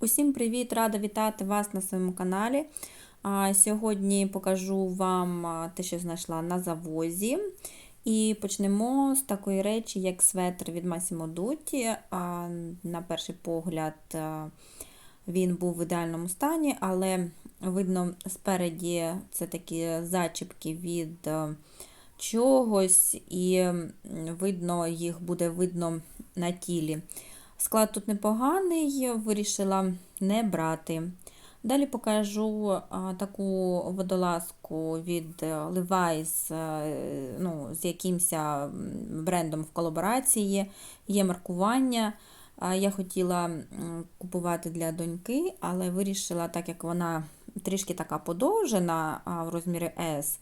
Усім привіт! Рада вітати вас на своєму каналі. Сьогодні покажу вам те, що знайшла на завозі. І почнемо з такої речі, як светр від Massimo Dutti. На перший погляд він був в ідеальному стані, але видно спереді це такі зачіпки від чогось, і видно, їх буде видно на тілі. Склад тут непоганий, вирішила не брати. Далі покажу таку водолазку від е, Levi's, е, ну, з якимось брендом в колаборації. Є маркування. Я хотіла купувати для доньки, але вирішила, так як вона трішки така подовжена в розмірі S,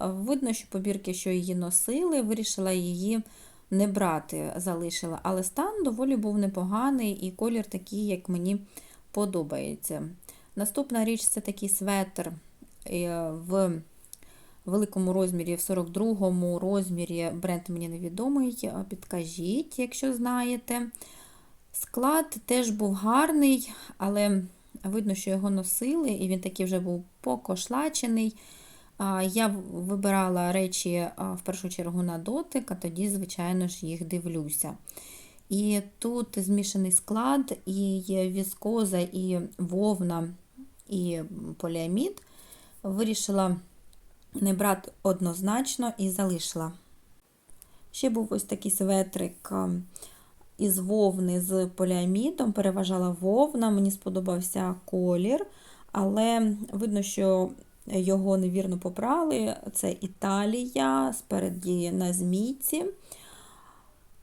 видно, що побірки, що її носили, вирішила її не брати, залишила. Але стан доволі був непоганий і колір такий, як мені подобається. Наступна річ це такий светр е, в великому розмірі, в 42-му розмірі. Бренд мені невідомий. Підкажіть, якщо знаєте. Склад теж був гарний, але видно, що його носили, і він такий вже був покошлачений. Я вибирала речі в першу чергу на дотик, а тоді, звичайно ж, їх дивлюся. І тут змішаний склад, і є віскоза, і вовна, і поліамід. Вирішила не брати однозначно і залишила. Ще був ось такий светрик із вовни з поліамідом, переважала вовна, мені сподобався колір, але видно, що його невірно попрали. Це Італія, спереді на змійці.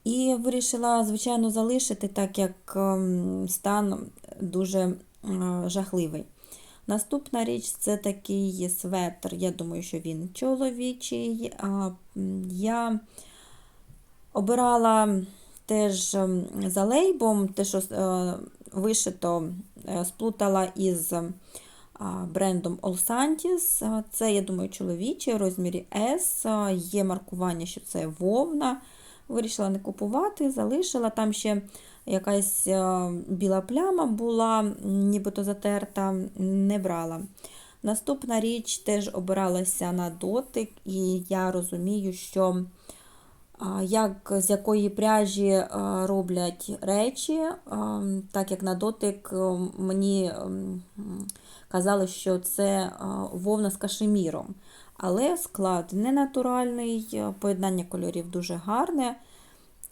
І вирішила, звичайно, залишити, так як ем, стан дуже е, жахливий. Наступна річ це такий светр, я думаю, що він чоловічий. Я обирала теж ем, за лейбом, те, що е, вишито, е, сплутала із брендом All Santis. Це, я думаю, чоловічий у розмірі S. Є маркування, що це вовна. Вирішила не купувати, залишила. Там ще якась біла пляма була, нібито затерта, не брала. Наступна річ теж обиралася на дотик, і я розумію, що як з якої пряжі роблять речі, так як на дотик мені казали, що це вовна з кашеміром. Але склад не натуральний, поєднання кольорів дуже гарне.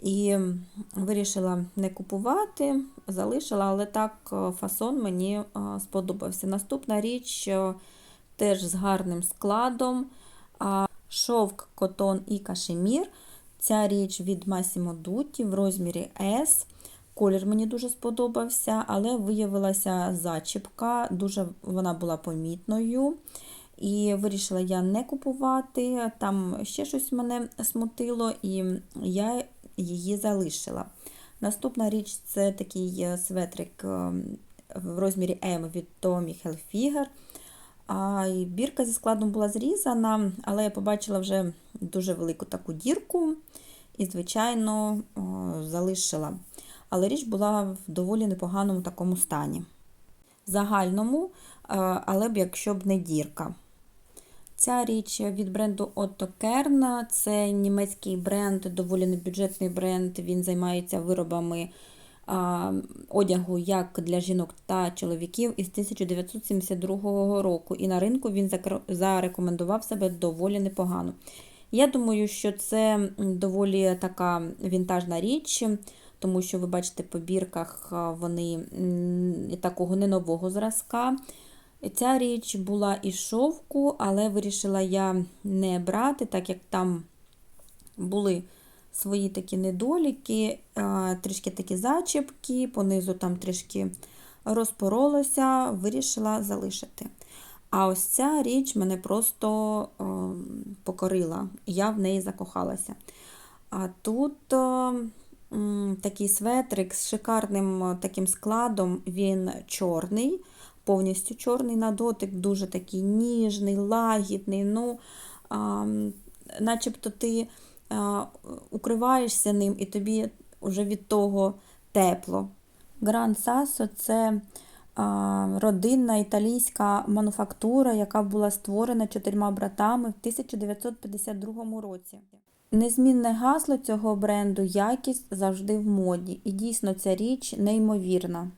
І вирішила не купувати, залишила, але так фасон мені сподобався. Наступна річ теж з гарним складом. Шовк, котон і кашемір. Ця річ від Massimo Dutti в розмірі S. Колір мені дуже сподобався, але виявилася зачіпка, дуже вона була помітною. І вирішила я не купувати. Там ще щось мене смутило, і я її залишила. Наступна річ це такий светрик ем, в розмірі M від Tommy Hilfiger. А Бірка зі складом була зрізана, але я побачила вже дуже велику таку дірку і, звичайно, залишила. Але річ була в доволі непоганому такому стані. Загальному, е, але б якщо б не дірка. Ця річ від бренду Otto Kern, це німецький бренд, доволі небюджетний бренд. Він займається виробами а, одягу як для жінок та чоловіків із 1972 року. І на ринку він зарекомендував себе доволі непогано. Я думаю, що це доволі така вінтажна річ, тому що ви бачите, по бірках вони такого не нового зразка. Ця річ була із шовку, але вирішила я не брати, так як там були свої такі недоліки, трішки такі зачіпки, понизу там трішки розпоролося, вирішила залишити. А ось ця річ мене просто покорила, я в неї закохалася. А тут такий светрик з шикарним таким складом, він чорний повністю чорний на дотик, дуже такий ніжний, лагідний. ну, а, Начебто ти а, укриваєшся ним і тобі вже від того тепло. Гранд Сасо це а, родинна італійська мануфактура, яка була створена чотирма братами в 1952 році. Незмінне гасло цього бренду якість завжди в моді. І дійсно ця річ неймовірна.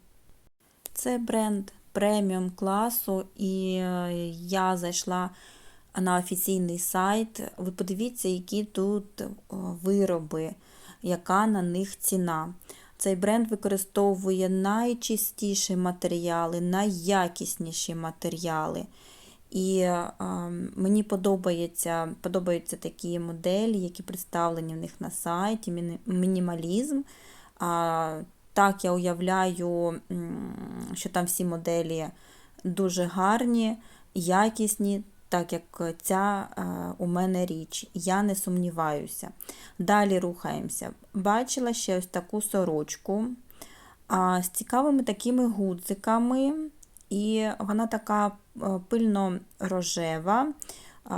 Це бренд преміум класу, і е, я зайшла на офіційний сайт. Ви подивіться, які тут вироби, яка на них ціна. Цей бренд використовує найчистіші матеріали, найякісніші матеріали. І е, мені подобається, подобаються такі моделі, які представлені в них на сайті, мінімалізм. Так, я уявляю, що там всі моделі дуже гарні, якісні, так як ця е, у мене річ. Я не сумніваюся. Далі рухаємося. Бачила ще ось таку сорочку з цікавими такими гудзиками. І вона така е, пильно рожева.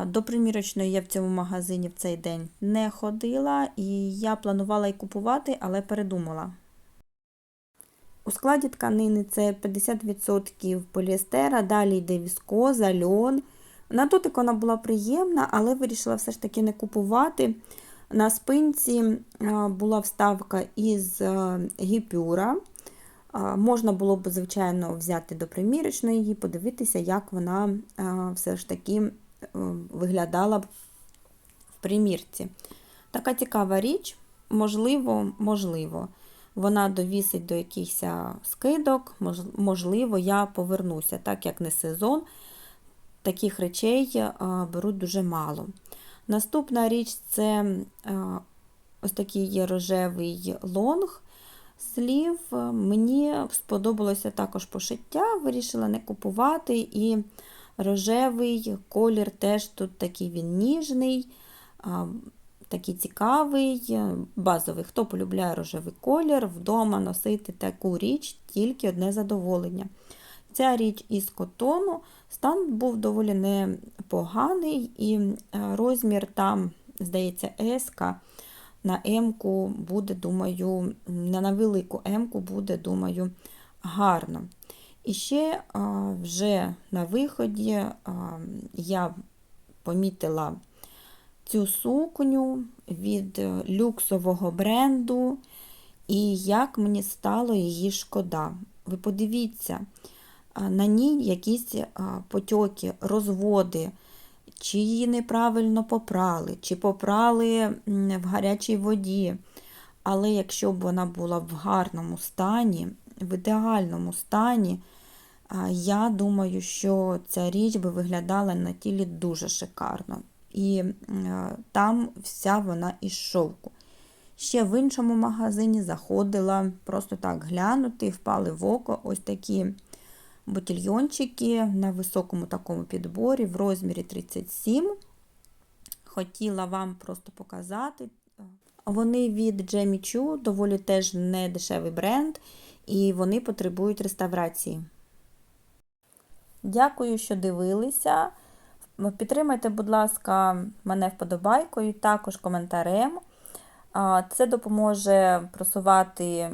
До примірочної я в цьому магазині в цей день не ходила, і я планувала й купувати, але передумала. У складі тканини це 50% поліестера, далі йде віскоза, льон. На дотик вона була приємна, але вирішила все ж таки не купувати. На спинці була вставка із гіпюра. Можна було б, звичайно, взяти до примірочної її, подивитися, як вона все ж таки е, виглядала б в примірці. Така цікава річ, можливо, можливо. Вона довісить до якихось скидок, можливо, я повернуся, так як не сезон, таких речей беруть дуже мало. Наступна річ це а, ось такий рожевий лонг слів. Мені сподобалося також пошиття, вирішила не купувати. І рожевий колір теж тут такий він ніжний, такий цікавий, базовий. Хто полюбляє рожевий колір, вдома носити таку річ тільки одне задоволення. Ця річ із котону, стан був доволі непоганий, і е, розмір там, здається, S на М-ку буде, думаю, на велику М-ку буде, думаю, гарно. І ще вже на виході я помітила цю сукню від е, люксового бренду, і як мені стало її шкода. Ви подивіться, на ній якісь потьоки, розводи, чи її неправильно попрали, чи попрали в гарячій воді. Але якщо б вона була в гарному стані, в ідеальному стані, я думаю, що ця річ би виглядала на тілі дуже шикарно. І е, там вся вона із шовку. Ще в іншому магазині заходила просто так глянути, впали в око ось такі ботильйончики на високому такому підборі в розмірі 37. Хотіла вам просто показати. Вони від Джемі Чу, доволі теж не дешевий бренд, і вони потребують реставрації. Дякую, що дивилися. Підтримайте, будь ласка, мене вподобайкою, також коментарем. Це допоможе просувати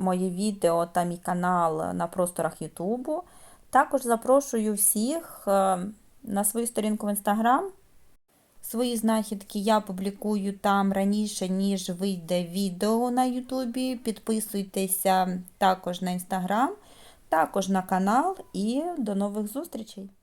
моє відео та мій канал на просторах Ютубу. Також запрошую всіх е, на свою сторінку в Інстаграм. Свої знахідки я публікую там раніше, ніж вийде відео на Ютубі. Підписуйтеся також на Інстаграм, також на канал і до нових зустрічей!